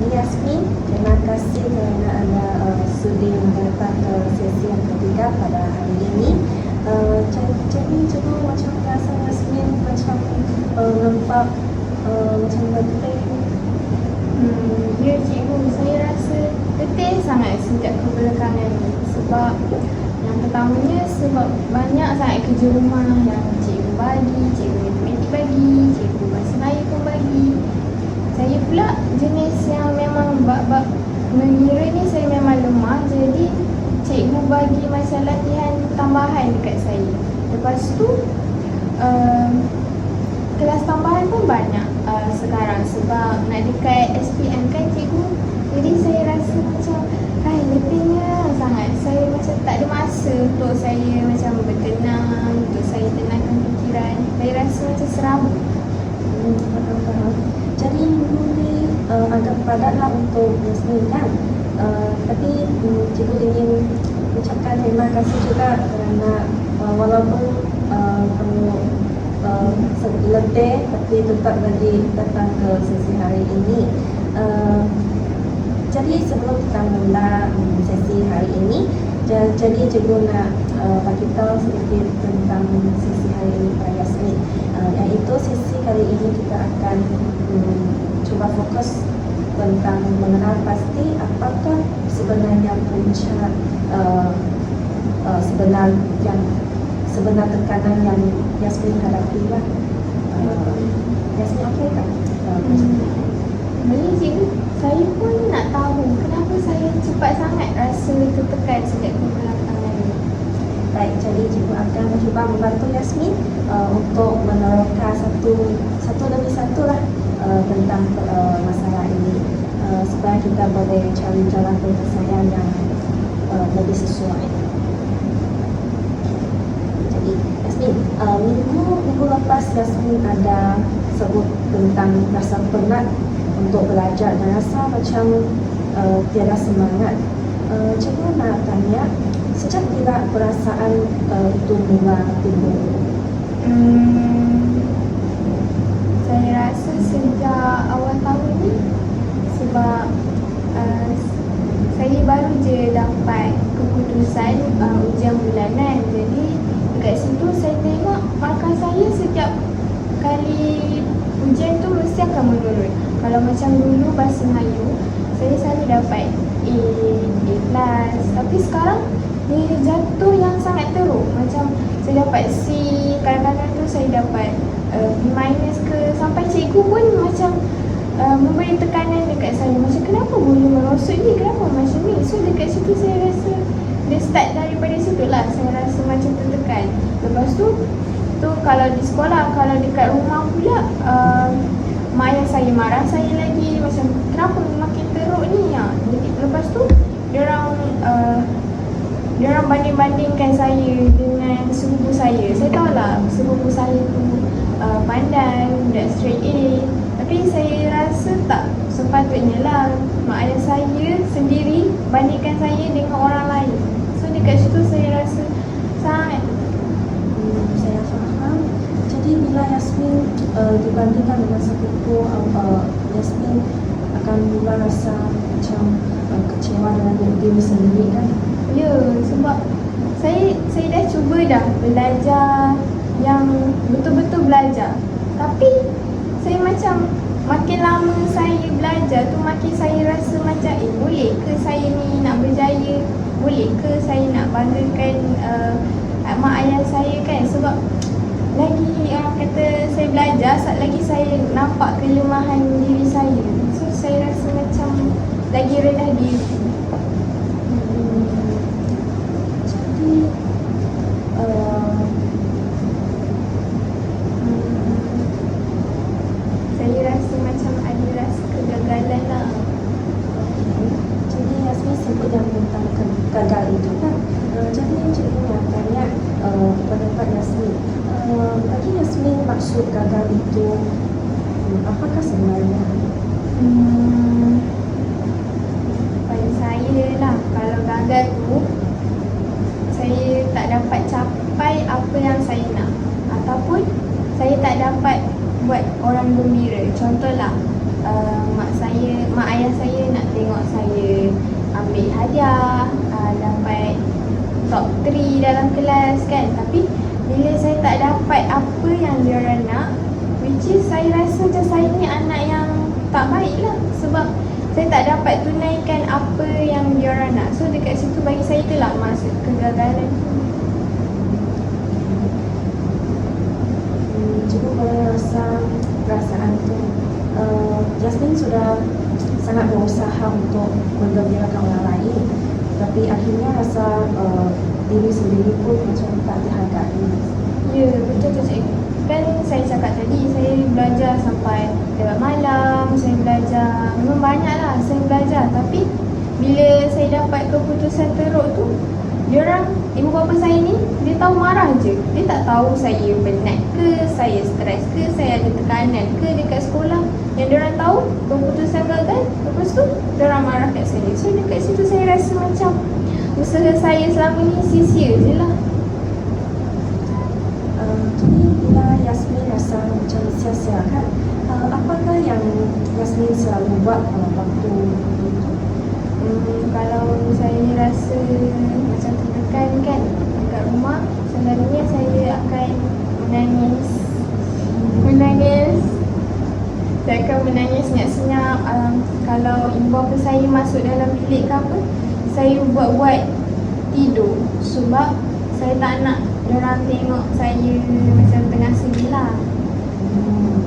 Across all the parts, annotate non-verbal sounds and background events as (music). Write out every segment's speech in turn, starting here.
pagi Yasmin. Terima kasih kerana anda uh, sudi datang ke sesi yang ketiga pada hari ini. Uh, jadi, jadi cikgu macam rasa Yasmin macam uh, nampak uh, macam letih. Hmm, ya cikgu, saya rasa letih sangat sejak kebelakangan ni sebab yang pertamanya sebab banyak sangat kerja rumah yang cikgu bagi, cikgu matematik bagi, cikgu bahasa Melayu pun bagi. Saya pula jenis yang memang bab-bab mengira ni saya memang lemah jadi cikgu bagi macam latihan tambahan dekat saya. Lepas tu um, kelas tambahan pun banyak uh, sekarang sebab nak dekat SPM kan cikgu jadi saya rasa macam hai letihnya sangat saya macam tak ada masa untuk saya macam bertenang untuk saya tenangkan fikiran saya rasa macam serabut Hmm. Jadi minggu ni uh, agak padatlah untuk Yasmin kan. Uh, tapi um, cikgu ingin ucapkan terima kasih juga kerana uh, walaupun uh, kamu uh, sedikit letih tapi tetap lagi datang ke sesi hari ini. Uh, jadi sebelum kita mula um, sesi hari ini, ja- jadi cikgu nak uh, bagi tahu sedikit tentang sesi hari ini pada Yasmin. Uh, iaitu sesi kali ini kita akan um, cuba fokus tentang mengenal pasti apakah sebenarnya punca uh, uh, sebenar yang sebenar tekanan yang Yasmin hadapi lah. Uh, Yasmin okey tak? Uh, tu. Boleh cikgu saya pun nak tahu kenapa saya cepat sangat rasa tertekan sejak kebelakangan ni Baik, jadi cikgu akan mencuba membantu Yasmin uh, untuk menerangkan satu satu demi satu lah uh, tentang uh, masalah ini uh, supaya kita boleh cari jalan penyelesaian yang uh, lebih sesuai. Jadi Yasmin, uh, minggu minggu lepas Yasmin ada sebut tentang rasa penat untuk belajar dan rasa macam uh, tiada semangat. Uh, cikgu nak tanya, sejak bila perasaan uh, itu mula timbul? Hmm, saya sejak awal tahun ni sebab uh, saya baru je dapat keputusan uh, ujian bulanan. Jadi dekat situ saya tengok markah saya setiap kali ujian tu mesti akan menurun. Kalau macam dulu bahasa Melayu saya selalu dapat A, A plus. Tapi sekarang dia jatuh yang sangat teruk. Macam saya dapat C kadang-kadang tu saya dapat B minus ke sampai cikgu pun macam uh, memberi tekanan dekat saya. Macam kenapa boleh merosot ni? Kenapa macam ni? So dekat situ saya rasa dia start daripada situ lah. Saya rasa macam tertekan. Lepas tu tu kalau di sekolah kalau dekat rumah pula uh, mak ayah saya marah saya lagi. Macam kenapa makin teruk ni? Ya lepas tu dia orang uh, dia orang banding-bandingkan saya dengan sepupu saya. Saya tahu lah sepupu saya tu uh, pandai, budak straight A. Tapi saya rasa tak sepatutnya lah mak ayah saya sendiri bandingkan saya dengan orang lain. So dekat situ saya rasa sangat Hmm, saya faham. Jadi bila Yasmin uh, dibandingkan dengan sepupu, uh, uh, Yasmin akan mula rasa macam uh, kecewa dengan diri sendiri kan? Ya, sebab saya saya dah cuba dah belajar yang betul-betul belajar. Tapi saya macam makin lama saya belajar tu makin saya rasa macam eh boleh ke saya ni nak berjaya? Boleh ke saya nak banggakan uh, mak ayah saya kan sebab lagi orang kata saya belajar lagi saya nampak kelemahan diri saya. So saya rasa macam lagi rendah diri. Jadi uh, Saya rasa macam ada rasa kegagalan lah okay. jadi Yasmin sebut yang tentang ke- gagal itu kan? Uh, jadi cikgu nak tanya uh, pendapat Yasmin. Uh, bagi Yasmin maksud gagal itu hmm, apakah sebenarnya? hmm, Pada saya lah Kalau gagal tu Saya tak dapat capai apa yang saya nak Ataupun Saya tak dapat buat orang gembira Contohlah uh, Mak saya, mak ayah saya nak tengok saya ambil hadiah, uh, dapat top 3 dalam kelas kan. Tapi bila saya tak dapat apa yang dia nak, which is saya rasa macam saya ni anak yang tak baik lah. Sebab saya tak dapat tunaikan apa yang dia nak. So dekat situ bagi saya itulah maksud kegagalan. Hmm, Cikgu boleh rasa perasaan tu uh, Jasmine sudah sangat berusaha untuk menggembirakan orang lain Tapi akhirnya rasa uh, diri sendiri pun macam tak dihargai Ya, betul tu cikgu. Kan saya cakap tadi, saya belajar sampai lewat malam, saya belajar, memang banyak lah saya belajar. Tapi bila saya dapat keputusan teruk tu, dia orang, ibu bapa saya ni, dia tahu marah je. Dia tak tahu saya penat ke, saya stres ke, saya ada tekanan ke dekat sekolah. Yang dia orang tahu keputusan gagal, lepas tu dia orang marah kat saya. So dekat situ saya rasa macam usaha saya selama ni sia-sia je lah. sia-sia kan yang Yasmin selalu buat uh, waktu itu? Hmm, kalau saya rasa macam tertekan kan dekat rumah selalunya saya akan menangis menangis saya akan menangis senyap-senyap um, kalau ibu bapa saya masuk dalam bilik ke apa saya buat-buat tidur sebab saya tak nak orang tengok saya macam tengah sedih lah Hmm.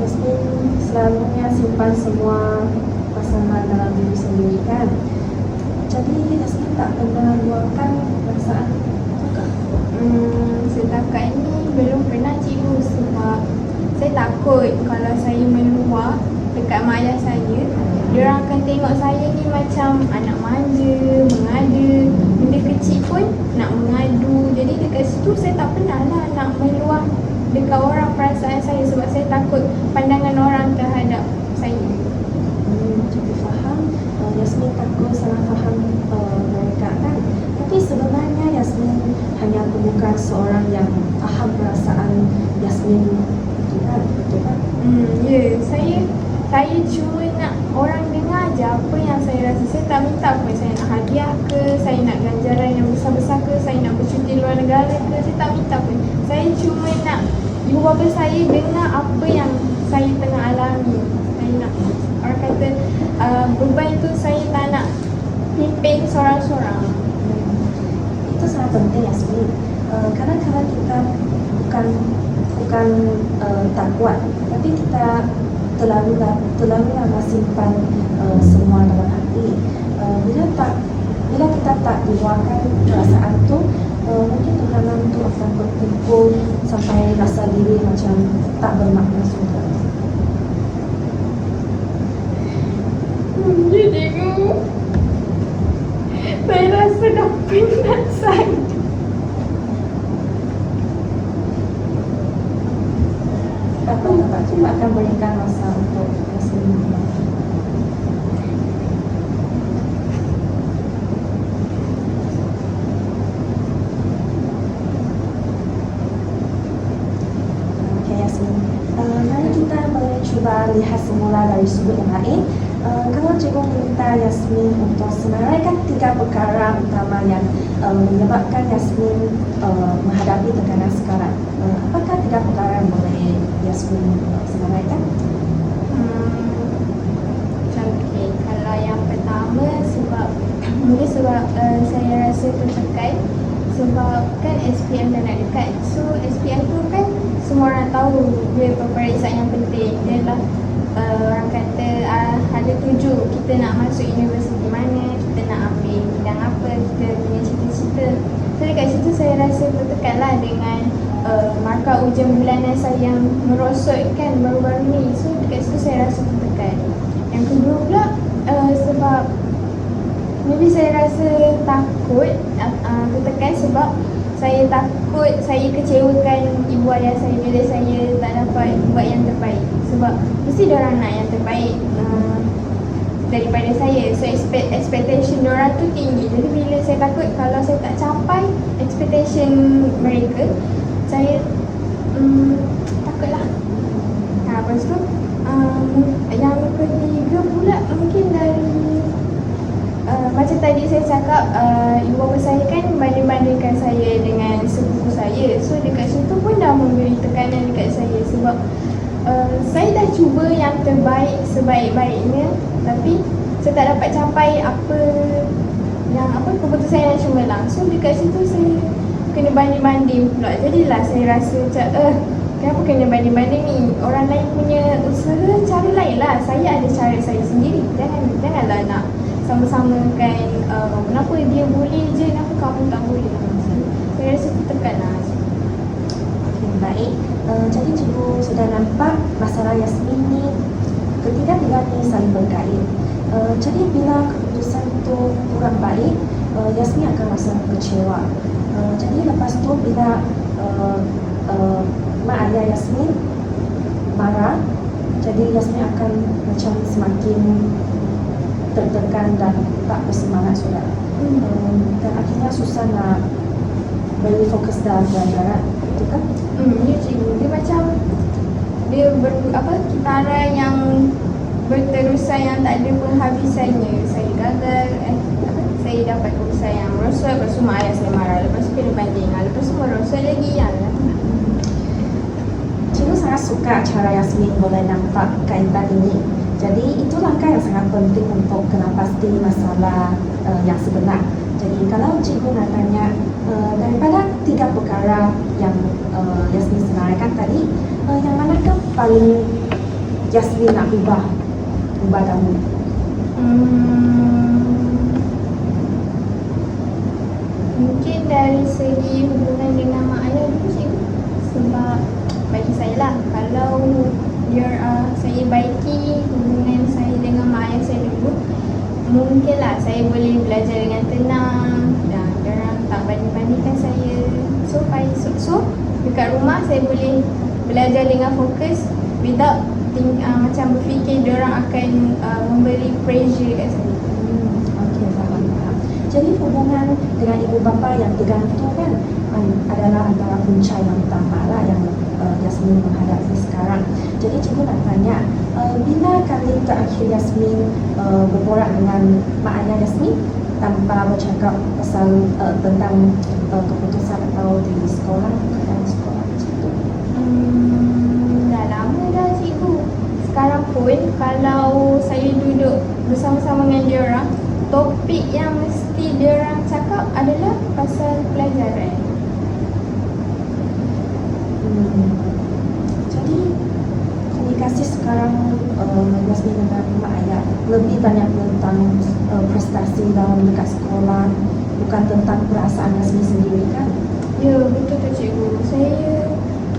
Yasmin selalunya simpan semua pasangan dalam diri sendiri kan Jadi Yasmin tak pernah luahkan perasaan? Hmm, setakat ni belum pernah cikgu sebab saya takut kalau saya meluar dekat mak ayah saya Diorang akan tengok saya ni macam anak manja, mengada Benda kecil pun nak mengadu. Jadi dekat situ saya tak pernah lah nak meluah dekat orang perasaan saya Sebab saya takut pandangan orang terhadap saya. Hmm, cukup faham. Uh, Yasmin takut salah faham uh, mereka kan? Tapi sebenarnya Yasmin hanya bukan seorang yang faham perasaan Yasmin itu kan? Betul kan? Hmm, ya, yeah. saya saya cuma nak orang dengar je apa yang saya rasa. Saya tak minta pun saya nak hadiah ke, saya nak ganjaran yang besar-besar ke, saya nak bercuti luar negara ke, saya tak minta pun. Saya cuma nak ibu bapa saya dengar apa yang saya tengah alami. Saya nak orang kata uh, beban tu saya tak nak pimpin seorang-seorang. Itu sangat penting Yasmin. Uh, kadang-kadang kita bukan bukan uh, tak kuat, tapi kita terlalu terlalu lama simpan uh, semua dalam hati. Uh, bila tak bila kita tak luahkan perasaan tu, uh, mungkin tekanan tu akan berkumpul sampai rasa diri macam tak bermakna sudah. Jadi saya rasa dah penat saya. Tak apa. Cuma akan berikan masa untuk cuba lihat semula dari sudut yang lain. Uh, kalau cikgu minta Yasmin untuk senaraikan tiga perkara utama yang uh, menyebabkan Yasmin uh, menghadapi tekanan sekarang. Uh, apakah tiga perkara yang uh, senaraikan? Hmm, macam okay. Kalau yang pertama sebab (laughs) mungkin sebab uh, saya rasa tertekan sebab kan SPM dah nak dekat. So SPM tu kan semua orang tahu dia peperiksaan yang penting. Dia lah uh, orang kata uh, ada tuju kita nak masuk universiti mana, kita nak ambil bidang apa, kita punya cita-cita. So dekat situ saya rasa tertekan lah dengan uh, markah ujian bulanan saya yang merosot kan baru-baru ni. So dekat situ saya rasa tertekan. Yang kedua pula uh, sebab maybe saya rasa takut uh, uh, sebab saya takut saya kecewakan ibu ayah saya bila saya tak dapat buat yang terbaik sebab mesti orang nak yang terbaik uh, daripada saya so expect, expectation orang tu tinggi jadi bila saya takut kalau saya tak capai expectation mereka saya um, takutlah. Ha, lepas tu um, yang ketiga pula mungkin dari uh, macam tadi saya cakap uh, ibu bapa saya kan banding-bandingkan saya dengan sepupu saya. So dekat situ pun dah memberi tekanan dekat saya sebab uh, saya dah cuba yang terbaik sebaik-baiknya tapi saya tak dapat capai apa yang apa keputusan yang cuma langsung dekat situ saya kena banding-banding pula. Jadilah saya rasa macam eh kenapa kena banding-banding ni? Orang lain punya usaha cara lain lah. Saya ada cara saya sendiri. Jangan janganlah nak sama-samakan uh, kenapa dia boleh je kenapa kamu tak boleh. So, saya rasa tertekan lah. Baik. Uh, jadi cikgu sudah nampak masalah Yasmin ni ketiga-tiga ni saling berkait. Uh, jadi bila keputusan itu kurang baik, uh, Yasmin akan rasa kecewa. Uh, jadi lepas tu bila uh, uh, mak ayah Yasmin marah, jadi Yasmin akan macam semakin tertekan dan tak bersemangat sudah. Um, dan akhirnya susah nak beri fokus dalam pelajaran. Betul kan? Hmm, ya cikgu. Dia macam dia ber, apa kitaran yang berterusan yang tak ada penghabisannya. Saya gagal, eh, apa, saya dapat keputusan yang merosot, lepas tu mak ayah saya Lepas tu merosot lagi yang Cikgu sangat suka cara Yasmin boleh nampak kaitan ini. Jadi itu langkah yang sangat penting untuk kenal pasti masalah uh, yang sebenar. Jadi kalau cikgu nak tanya uh, daripada tiga perkara yang uh, Yasmin senaraikan tadi, uh, yang manakah paling Yasmin nak ubah? Ubah dahulu. Hmm, mungkin dari segi hubungan dengan mak ayah cikgu. Sebab bagi saya lah, kalau dia uh, saya baiki hubungan saya dengan mak ayah saya dulu, mungkinlah saya boleh belajar dengan tenang dan orang tak banding-bandingkan saya. So, pai- so, so dekat rumah saya boleh belajar dengan fokus without think, uh, macam berfikir orang akan uh, memberi pressure kat saya. Hmm, Okey, faham, faham. Jadi hubungan dengan ibu bapa yang tergantung kan um, adalah antara punca yang utama lah yang uh, Yasmin menghadapi sekarang. Jadi cikgu nak tanya, uh, bila kali terakhir Yasmin uh, berborak dengan mak ayah Yasmin tanpa bercakap pasal uh, tentang uh, keputusan atau di sekolah macam tu? Hmm, dah lama dah cikgu. Sekarang pun kalau saya duduk bersama-sama dengan dia orang, topik yang mesti dia orang cakap adalah pasal pelajaran. Hmm. Jadi komunikasi sekarang uh, Yasmin dengan mak ayah banyak tentang uh, prestasi dalam dekat sekolah bukan tentang perasaan Yasmin sendiri kan? Ya, betul tu cikgu. Saya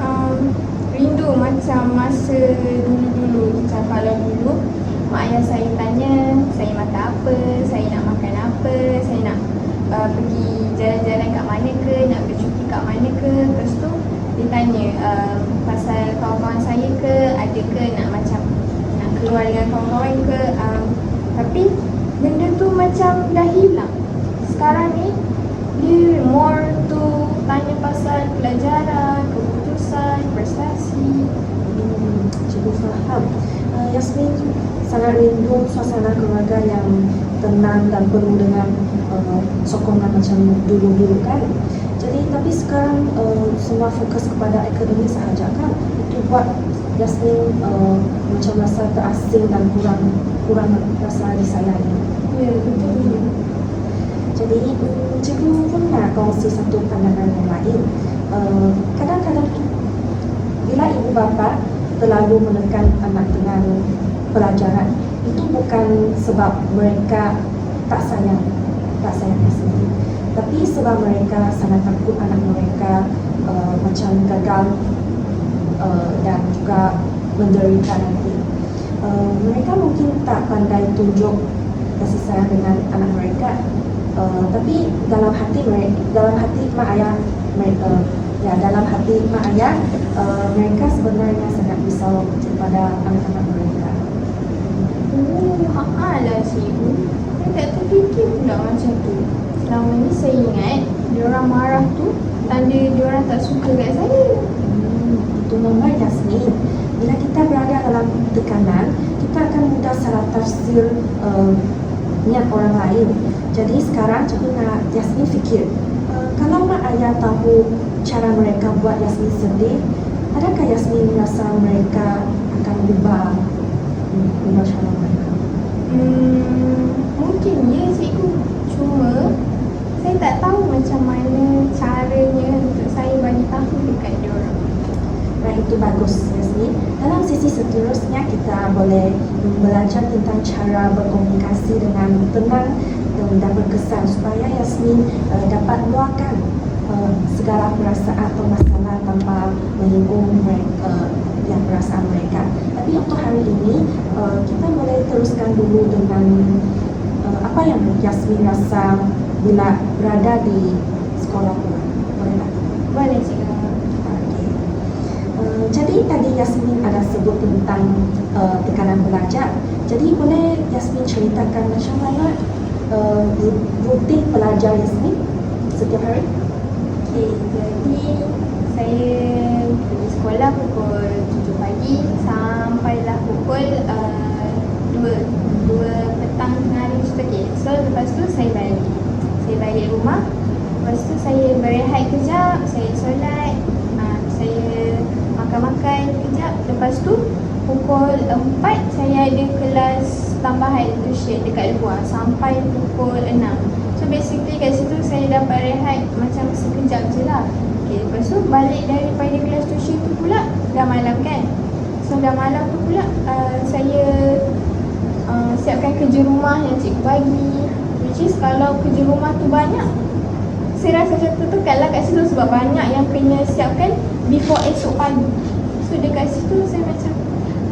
um, rindu macam masa dulu-dulu. Macam kalau dulu, mak ayah saya tanya saya makan apa, saya nak makan apa, saya nak uh, pergi jalan-jalan kat mana ke, nak bercuti kat mana ke. Lepas tu, dia tanya um, pasal kawan-kawan saya ke, ada ke nak macam nak keluar dengan kawan-kawan ke. Um, tapi, benda tu macam dah hilang. Sekarang ni, dia more to tanya pasal pelajaran, keputusan, prestasi. Hmm, cikgu faham. Uh, Yasmin sangat rindu suasana keluarga yang tenang dan penuh dengan uh, sokongan macam dulu-dulu kan. Jadi tapi sekarang uh, semua fokus kepada akademik sahaja kan. Itu buat Yasmin uh, macam rasa terasing dan kurang kurang rasa disayangi. Ya, betul. Jadi cikgu pun nak kongsi satu pandangan yang lain. Uh, kadang-kadang bila ibu bapa terlalu menekan anak dengan pelajaran itu bukan sebab mereka tak sayang tak sayang sendiri tapi sebab mereka sangat takut anak mereka uh, macam gagal uh, dan juga menderita nanti uh, mereka mungkin tak pandai tunjuk kasih sayang dengan anak mereka uh, tapi dalam hati mereka dalam hati mak ayah mereka ya dalam hati mak ayah uh, mereka sebenarnya sangat risau kepada anak-anak mereka Oh, haa lah cikgu. Saya tak terfikir pula macam tu. Selama ni saya ingat, dia orang marah tu tanda dia orang tak suka kat saya. Itu normal Yasmin bila kita berada dalam tekanan kita akan mudah salah tafsir uh, niat orang lain. Jadi sekarang cikgu nak Yasmin fikir, uh, kalau mak ayah tahu cara mereka buat Yasmin sedih, adakah Yasmin rasa mereka akan ubah hmm, ubah cara mereka? Hmm, mungkin ya cikgu. Cuma saya tak tahu macam mana caranya untuk saya bagi tahu dekat dia orang. Baik, itu bagus Yasmin. Dalam sesi seterusnya kita boleh belajar tentang cara berkomunikasi dengan tenang dan, berkesan supaya Yasmin uh, dapat luahkan uh, segala perasaan atau masalah tanpa menyinggung mereka, yang perasaan mereka. Tapi untuk hari ini uh, kita boleh teruskan dulu dengan uh, apa yang Yasmin rasa bila berada di sekolah pula. Boleh tak? Boleh. Jadi tadi Yasmin ada sebut tentang uh, tekanan belajar. Jadi boleh Yasmin ceritakan macam mana uh, ru- rutin belajar Yasmin setiap hari? Okey, jadi saya pergi sekolah pukul 7 pagi sampailah pukul uh, 2 2 petang hari tu. Okey, so lepas tu saya balik. Saya balik rumah. Lepas tu saya berehat kejap, saya solat, uh, saya makan-makan kejap. Lepas tu pukul 4 saya ada kelas tambahan tuition dekat luar sampai pukul 6. So basically kat situ saya dapat rehat macam sekejap je lah Okay, lepas tu balik daripada kelas tuition tu pula dah malam kan So dah malam tu pula uh, saya uh, siapkan kerja rumah yang cikgu bagi Which is kalau kerja rumah tu banyak Saya rasa macam tertekan lah kat situ sebab banyak yang kena siapkan before esok pagi So dekat situ saya macam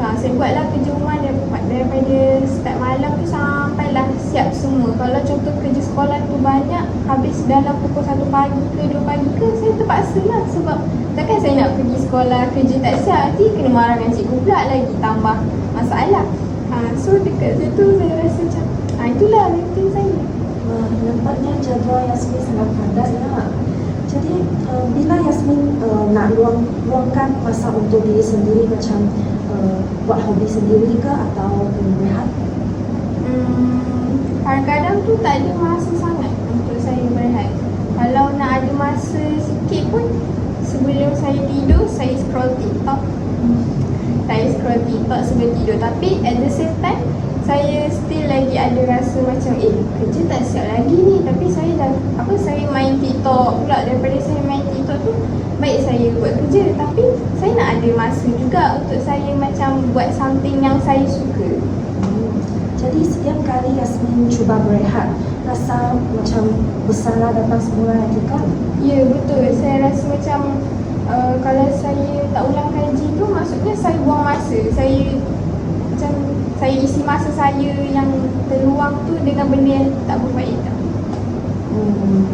Ha, saya buatlah kerja rumah daripada, daripada start malam tu sampailah siap semua. Kalau contoh kerja sekolah tu banyak, habis dalam pukul 1 pagi ke 2 pagi ke, saya terpaksa lah sebab takkan saya nak pergi sekolah kerja tak siap, nanti kena marah dengan cikgu pula lagi tambah masalah. Ha, so dekat situ saya rasa macam, ha, itulah rutin saya. Uh, nampaknya jadual Yasmin sangat padat ya. Jadi uh, bila Yasmin uh, nak luang, luangkan masa untuk diri sendiri macam uh, buat hobi sendiri ke atau um, rehat? Hmm, kadang-kadang tu tak ada masa sangat untuk saya berehat. Kalau nak ada masa sikit pun sebelum saya tidur saya scroll TikTok. Saya scroll TikTok sebelum tidur tapi at the same time saya still lagi ada rasa macam eh kerja tak siap lagi ni tapi saya dah apa saya main TikTok pula daripada saya main TikTok tu baik saya buat kerja tapi saya nak ada masa juga untuk saya macam buat something yang saya suka. Hmm. Jadi setiap kali Yasmin cuba berehat, rasa macam bersalah datang semula lagi kan? Ya betul. Saya rasa macam uh, kalau saya tak ulang kaji tu maksudnya saya buang masa. Saya macam saya isi masa saya yang terluang tu dengan benda yang tak berfaedah. Hmm.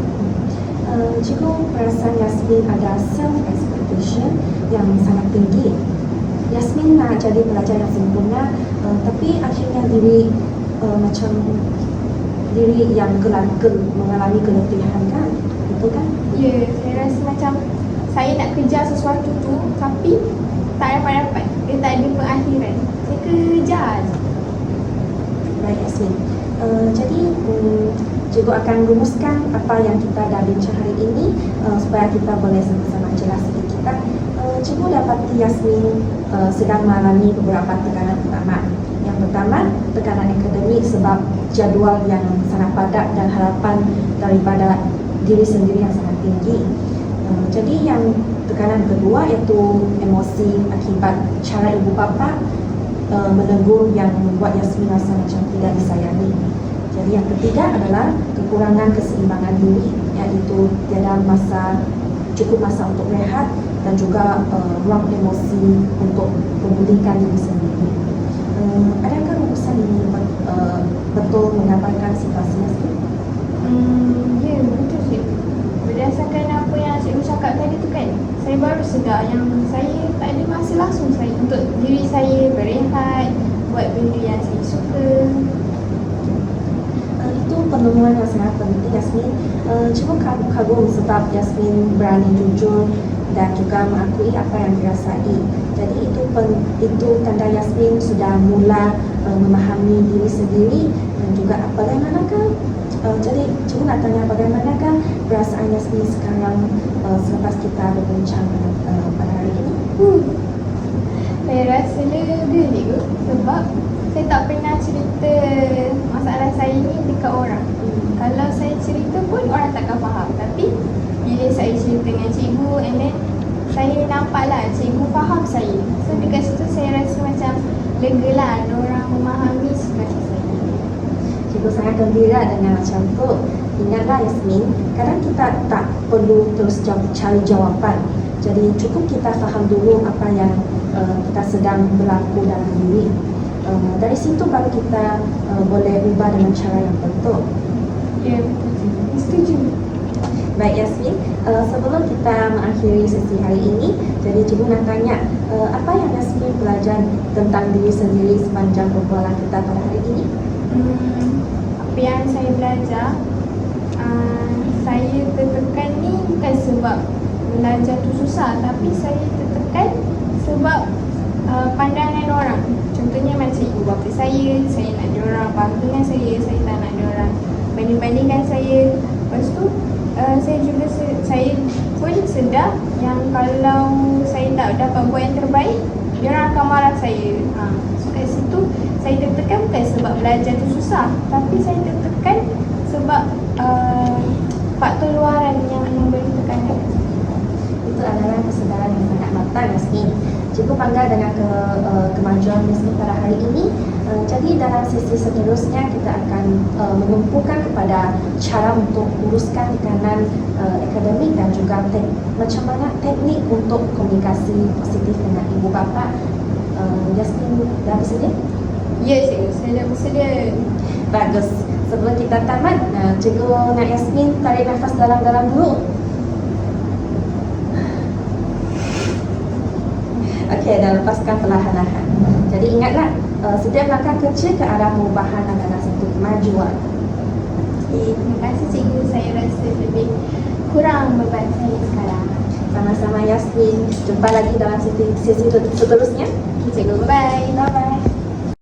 Uh, cikgu perasan Yasmin ada self expectation yang sangat tinggi. Yasmin nak jadi pelajar yang sempurna, uh, tapi akhirnya diri uh, macam diri yang kelan ke, mengalami keletihan kan, betul kan? Ya, saya rasa macam saya nak kejar sesuatu tu tapi tak dapat-dapat. Dia tak ada pengakhiran. Kejar je. Baik Yasmin. Uh, jadi um, cikgu akan rumuskan apa yang kita dah bincang hari ini uh, supaya kita boleh sama-sama jelas sedikit. Uh, cikgu dapati Yasmin uh, sedang mengalami beberapa tekanan utama. Yang pertama, tekanan akademik sebab jadual yang sangat padat dan harapan daripada diri sendiri yang sangat tinggi. Jadi yang tekanan kedua iaitu emosi akibat cara ibu bapa uh, menegur yang membuat Yasmin rasa macam tidak disayangi. Jadi yang ketiga adalah kekurangan keseimbangan diri iaitu tiada masa cukup masa untuk rehat dan juga uh, ruang emosi untuk memulihkan diri sendiri. Uh, adakah rumusan ini uh, betul menggambarkan situasi Yasmin? Hmm, ya betul sih. Berdasarkan apa yang cikgu cakap tadi tu kan, saya baru sedar yang saya tak ada masa langsung saya untuk diri saya berehat, buat benda yang saya suka. Uh, itu penemuan yang sangat penting Yasmin. Uh, cuma kagum-kagum sebab Yasmin berani jujur dan juga mengakui apa yang dirasai. Jadi itu pen, itu tanda Yasmin sudah mula uh, memahami diri sendiri dan juga apa bagaimanakah uh, jadi cikgu nak tanya bagaimanakah perasaan Yasmin sekarang uh, selepas kita berbincang uh, pada hari ini? Hmm. Saya rasa lega kot sebab saya tak pernah cerita masalah saya ni dekat orang. Kalau saya cerita pun orang takkan faham. Tapi bila saya cerita dengan cikgu and then saya nampaklah cikgu faham saya. So dekat situ saya rasa macam lega lah ada orang memahami situasi saya. Cikgu sangat gembira dengan macam tu. Ingatlah Yasmin, kadang kita tak perlu terus cari jawapan. Jadi cukup kita faham dulu apa yang uh, kita sedang berlaku dalam diri. Uh, dari situ baru kita uh, boleh ubah dengan cara yang betul. Ya. Setuju. Baik Yasmin, uh, sebelum kita mengakhiri sesi hari ini, jadi cikgu nak tanya, uh, apa yang Yasmin belajar tentang diri sendiri sepanjang perbualan kita pada hari ini? Hmm, apa yang saya belajar uh, saya tertekan ni bukan sebab belajar tu susah tapi saya tertekan sebab uh, pandangan orang contohnya macam ibu bapa saya saya nak dia orang bangga dengan saya saya tak nak dia orang banding-bandingkan saya lepas tu uh, saya juga se- saya pun sedar yang kalau saya tak dapat buat yang terbaik dia orang akan marah saya ha. so kat situ saya tertekan bukan sebab belajar tu susah tapi saya tertekan sebab uh, faktor luaran yang memberi tekanan Itu adalah kesedaran yang sangat matang Yasmin. Cikgu bangga dengan ke, uh, kemajuan Yasmin pada hari ini. Uh, jadi dalam sesi seterusnya kita akan uh, menumpukan kepada cara untuk uruskan tekanan uh, akademik dan juga tek, macam mana teknik untuk komunikasi positif dengan ibu bapa. Uh, Yasmin dah bersedia? ya cikgu saya dah bersedia Bagus. Sebelum kita tamat, uh, cikgu nak Yasmin tarik nafas dalam-dalam dulu. Okey, dah lepaskan perlahan-lahan. Jadi ingatlah, uh, setiap langkah kecil ke arah perubahan adalah satu kemajuan. okay, terima kasih cikgu saya rasa lebih kurang beban saya sekarang Sama-sama Yasmin. Jumpa lagi dalam sesi, sesi seterusnya. okay, cikgu bye bye Bye-bye.